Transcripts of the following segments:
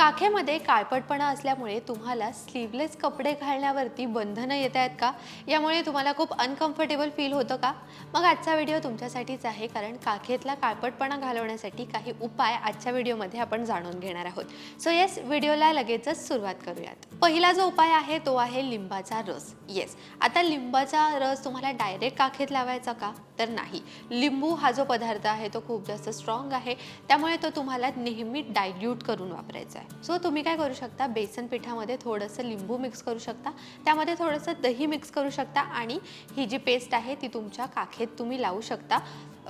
काखेमध्ये काळपटपणा असल्यामुळे तुम्हाला स्लीवलेस कपडे घालण्यावरती बंधनं येत आहेत का? यामुळे तुम्हाला खूप अनकम्फर्टेबल फील होतं का? मग आजचा व्हिडिओ तुमच्यासाठीच आहे कारण काखेतला काळपटपणा घालवण्यासाठी काही उपाय आजच्या व्हिडिओमध्ये आपण जाणून घेणार आहोत. सो येस व्हिडिओला लगेचच सुरुवात करूयात. पहिला जो उपाय आहे तो आहे लिंबाचा रस. येस आता लिंबाचा रस तुम्हाला डायरेक्ट काखेत लावायचा का? तर नाही. लिंबू हा जो पदार्थ आहे तो खूप जास्त स्ट्रॉंग आहे. त्यामुळे तो तुम्हाला नेहमी डायल्यूट करून वापरायचा आहे. सो तुम्ही काय करू शकता बेसन पिठामध्ये थोडंसं लिंबू मिक्स करू शकता. त्यामध्ये थोडंसं दही मिक्स करू शकता आणि ही जी पेस्ट आहे ती तुमच्या काखेत तुम्ही लावू शकता.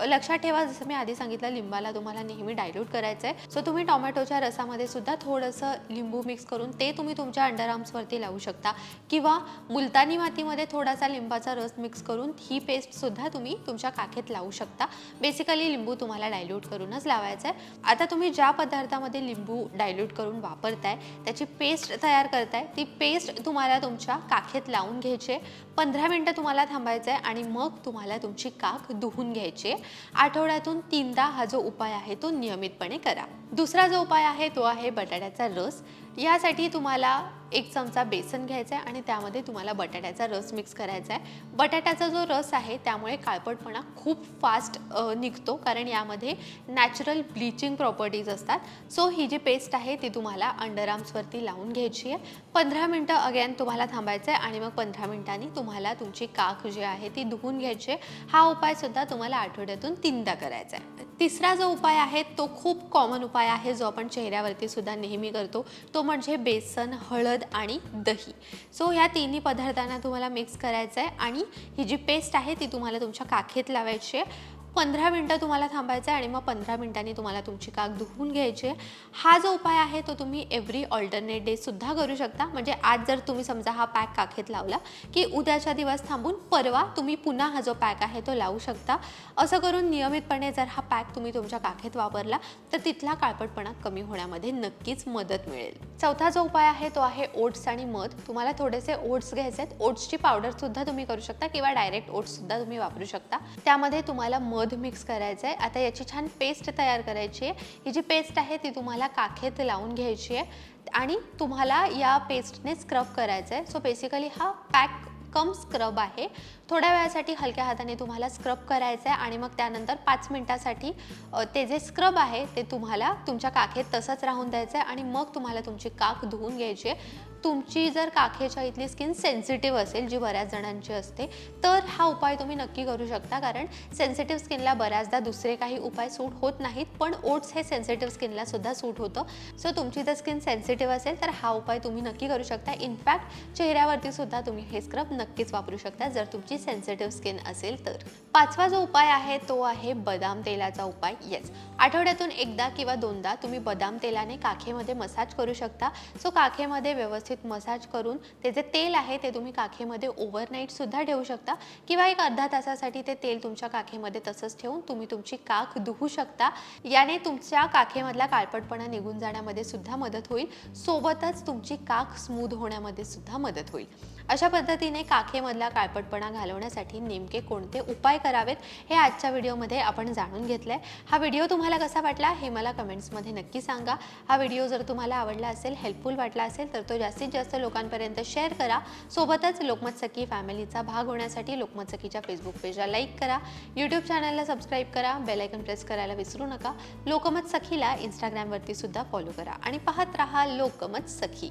लक्षात ठेवा जसं मी आधी सांगितलं लिंबाला तुम्हाला नेहमी डायल्यूट करायचं आहे सो तुम्ही टोमॅटोच्या रसामध्ये सुद्धा थोडंसं लिंबू मिक्स करून ते तुम्ही तुमच्या अंडरआर्म्सवरती लावू शकता. किंवा मुलतानी मातीमध्ये थोडासा लिंबाचा रस मिक्स करून ही पेस्टसुद्धा तुम्ही तुमच्या काखेत लावू शकता. बेसिकली लिंबू तुम्हाला डायल्यूट करूनच लावायचं आहे आता तुम्ही ज्या पदार्थामध्ये लिंबू डायल्यूट करून वापरताय त्याची पेस्ट तयार करताय ती पेस्ट तुम्हाला तुमच्या काखेत लावून घ्यायची पंधरा मिनटं तुम्हाला थांबायचं आहे आणि मग तुम्हाला तुमची काख धुवून घ्यायची आहे. आठवड्यातून तीनदा हा जो उपाय आहे तो नियमितपणे करा. दुसरा जो उपाय आहे तो आहे बटाट्याचा रस. यासाठी तुम्हाला एक चमचा बेसन घ्यायचा आहे आणि त्यामध्ये तुम्हाला बटाट्याचा रस मिक्स करायचा आहे. बटाट्याचा जो रस आहे त्यामुळे काळपटपणा खूप फास्ट निघतो. कारण यामध्ये नॅचरल ब्लिचिंग प्रॉपर्टीज असतात. सो ही जी पेस्ट आहे ती तुम्हाला अंडरआर्म्सवरती लावून घ्यायची आहे. पंधरा मिनटं अगेन तुम्हाला थांबायचं आहे आणि मग पंधरा मिनटांनी तुम्हाला तुमची काख जी आहे ती धुवून घ्यायची आहे. हा उपायसुद्धा तुम्हाला आठवड्यातून तीनदा करायचा आहे. तिसरा जो उपाय आहे तो खूप कॉमन उपाय आहे जो आपण चेहऱ्यावरती सुद्धा नेहमी करतो. तो तो म्हणजे बेसन हळद आणि दही. सो ह्या तिन्ही पदार्थांना तुम्हाला मिक्स करायचं आहे आणि ही जी पेस्ट आहे ती तुम्हाला तुमच्या काखेत लावायची आहे. पंधरा मिनटं तुम्हाला थांबायचं आहे आणि मग पंधरा मिनटांनी तुम्हाला तुमची काक धुवून घ्यायची आहे. हा जो उपाय आहे तो तुम्ही एव्हरी ऑल्टरनेट डे सुद्धा करू शकता. म्हणजे आज जर तुम्ही समजा हा पॅक काखेत लावला की उद्याच्या दिवस थांबून परवा तुम्ही पुन्हा हा जो पॅक आहे तो लावू शकता. असं करून नियमितपणे जर हा पॅक तुम्ही तुमच्या काखेत वापरला तर तिथला काळपटपणा कमी होण्यामध्ये नक्कीच मदत मिळेल. चौथा जो उपाय आहे तो आहे ओट्स आणि मध. तुम्हाला थोडेसे ओट्स घ्यायचे आहेत. ओट्सची पावडरसुद्धा तुम्ही करू शकता किंवा डायरेक्ट ओट्ससुद्धा तुम्ही वापरू शकता. त्यामध्ये तुम्हाला मध मिक्स करायचं आहे. आता याची छान पेस्ट तयार करायची आहे. ही जी पेस्ट आहे ती तुम्हाला काखेत लावून घ्यायची आहे. आणि तुम्हाला या पेस्टने स्क्रब करायचं आहे. सो बेसिकली हा पॅक कम स्क्रब आहे. थोड्या वेळासाठी हलक्या हाताने तुम्हाला स्क्रब करायचं आहे. आणि मग त्यानंतर पाच मिनटासाठी ते जे स्क्रब आहे ते तुम्हाला तुमच्या काखेत तसंच राहून द्यायचं आहे. आणि मग तुम्हाला तुमची काख धुवून घ्यायची आहे. तुमची जर काखेच्या इथली स्किन सेन्सिटिव्ह असेल जी बऱ्याच जणांची असते तर हा उपाय तुम्ही नक्की करू शकता. कारण सेन्सिटिव्ह स्किनला बऱ्याचदा दुसरे काही उपाय सूट होत नाहीत पण ओट्स हे सेन्सिटिव्ह स्किनला सुद्धा सूट होतं. सो तुमची जर स्किन सेन्सिटिव्ह असेल तर हा उपाय तुम्ही नक्की करू शकता. इनफॅक्ट चेहऱ्यावरती सुद्धा तुम्ही हे स्क्रब नक्कीच वापरू शकता जर तुमची सेन्सिटिव्ह स्किन असेल तर. पाचवा जो उपाय आहे तो आहे बदाम तेलाचा उपाय. येस आठवड्यातून एकदा किंवा दोनदा तुम्ही बदाम तेलाने काखेमध्ये मसाज करू शकता. सो काखेमध्ये व्यवस्थित मसाज करून ते जे तेल आहे ते तुम्ही काखेमध्ये ओव्हरनाईट सुद्धा ठेवू शकता. किंवा एक अर्धा तासासाठी ते तेल तुमच्या काखेमध्ये तसंच ठेवून तुम्ही तुमची काख धुवू शकता. याने तुमच्या काखेमधला काळपटपणा निघून जाण्यामध्ये सुद्धा मदत होईल. सोबतच तुमची काख स्मूथ होण्यामध्ये सुद्धा मदत होईल. अशा पद्धतीने काखेमधला काळपटपणा घालवण्यासाठी नेमके कोणते उपाय करावेत हे आजच्या व्हिडिओमध्ये आपण जाणून घेतलं आहे हा व्हिडिओ तुम्हाला कसा वाटला हे मला कमेंट्समध्ये नक्की सांगा. हा व्हिडिओ जर तुम्हाला आवडला असेल हेल्पफुल वाटला असेल तर तो जास्त जास्तीत जास्त लोकांपर्यंत शेअर करा. सोबतच लोकमत सखी फॅमिलीचा भाग होण्यासाठी लोकमत सखीच्या फेसबुक पेजला लाईक करा. यूट्यूब चॅनलला सबस्क्राईब करा. बेलायकन प्रेस करायला विसरू नका. लोकमत सखीला इंस्टाग्रामवरती सुद्धा फॉलो करा. आणि पाहत राहा लोकमत सखी.